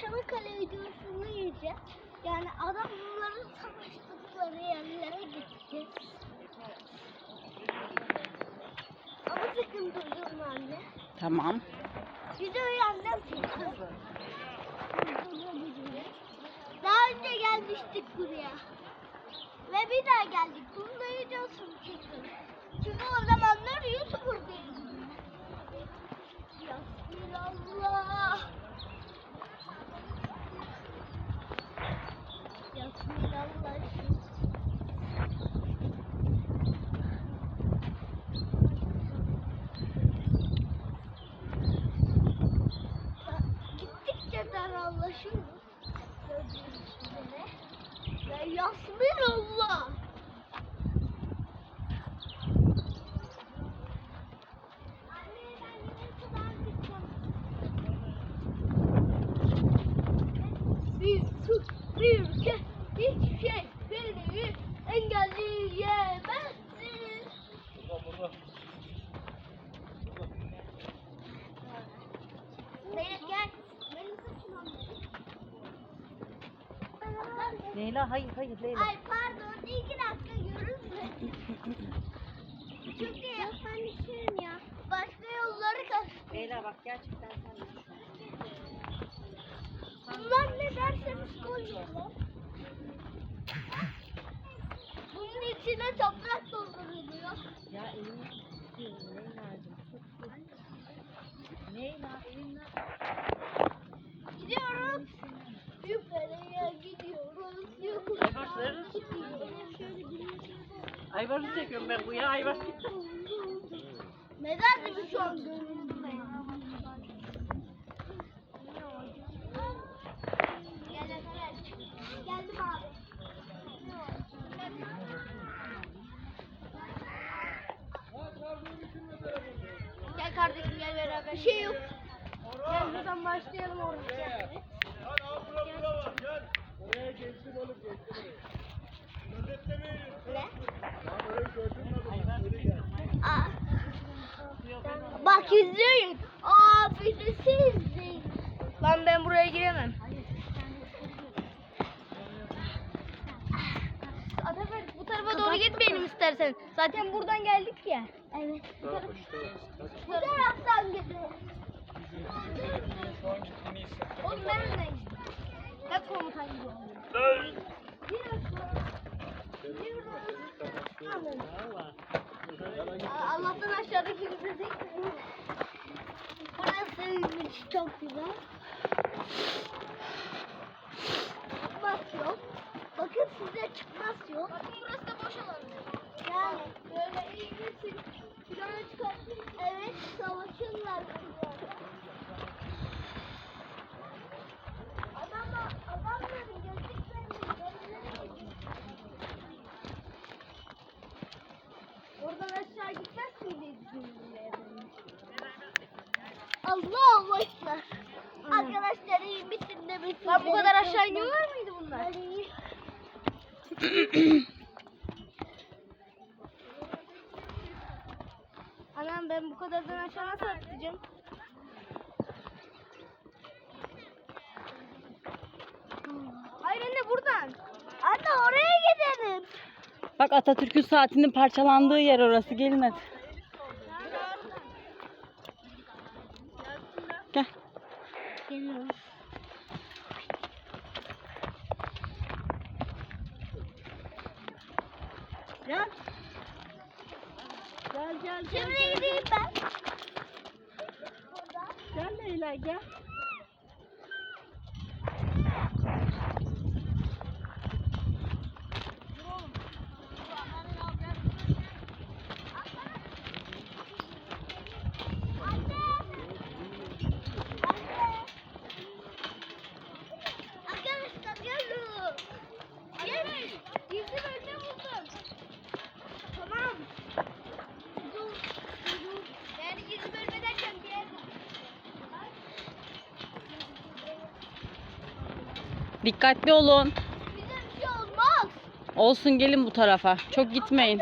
Çanakkale videosunu yiyeceğiz. Yani adamların savaştıkları yerlere gideceğiz. Ama sakın durdurma anne. Tamam. Videoyu annem. Daha önce gelmiştik buraya. Ve bir daha geldik. Bunu da videosunu çektim. Çünkü o zamanlar YouTuber değildim. Yasminallah. Yasminallah. Ve Yasminallah. Anne ben yine sudan gideceğim. Bir su, bir ülke, hiçbir şey beni engelleyemezsin. Zeynep gel. Benim saçım anne. Leyla hayır hayır Leyla. Ay pardon iki dakika görünmedi. Çünkü ben düşerim ya. Başka yolları kaç. Leyla bak gerçekten sen Bunlar ne derseniz koyuyorlar. Bunun içine toprak dolduruluyor. Ya elini tutuyorum Leyla'cığım. Leyla elinden. Gidiyoruz. Aybarsları Aybars'ı çekiyorum ben bu ya Aybars. Neden an görünmüyor? Gel Efe. Geldim abi. Gel kardeşim gel beraber. Şey yok. Gel buradan başlayalım orada. Gel. Ne? Aa. Bak izleyin. Aa birisi izleyin. Lan ben buraya giremem. Atafer bu tarafa doğru gitmeyelim istersen. Zaten buradan geldik ya. Evet. Bu, taraf- bu taraftan gidelim. Oğlum ben öndeyim. Hep komutan gidiyor. Aa, Allah'tan aşağıdaki gibi Burası çok güzel. Allahu Ekber. Arkadaşlar iyi misin de misin? Lan bu kadar aşağı iniyorlar mıydı bunlar? Anam ben bu kadardan aşağı nasıl atlayacağım? Hayır anne buradan. Anne oraya gidelim. Bak Atatürk'ün saatinin parçalandığı yer orası gelin hadi. Gel. Geliyorum. Gel. Gel gel Şimdi gideyim ben. Gel Leyla gel. Arkadaşlar gelin. Gelin. Gizli bölme buldum. Tamam. Dur. Dur. Yani gizli bölme derken bir yer. Dikkatli olun. Bize bir şey olmaz. Olsun gelin bu tarafa. Çok gitmeyin.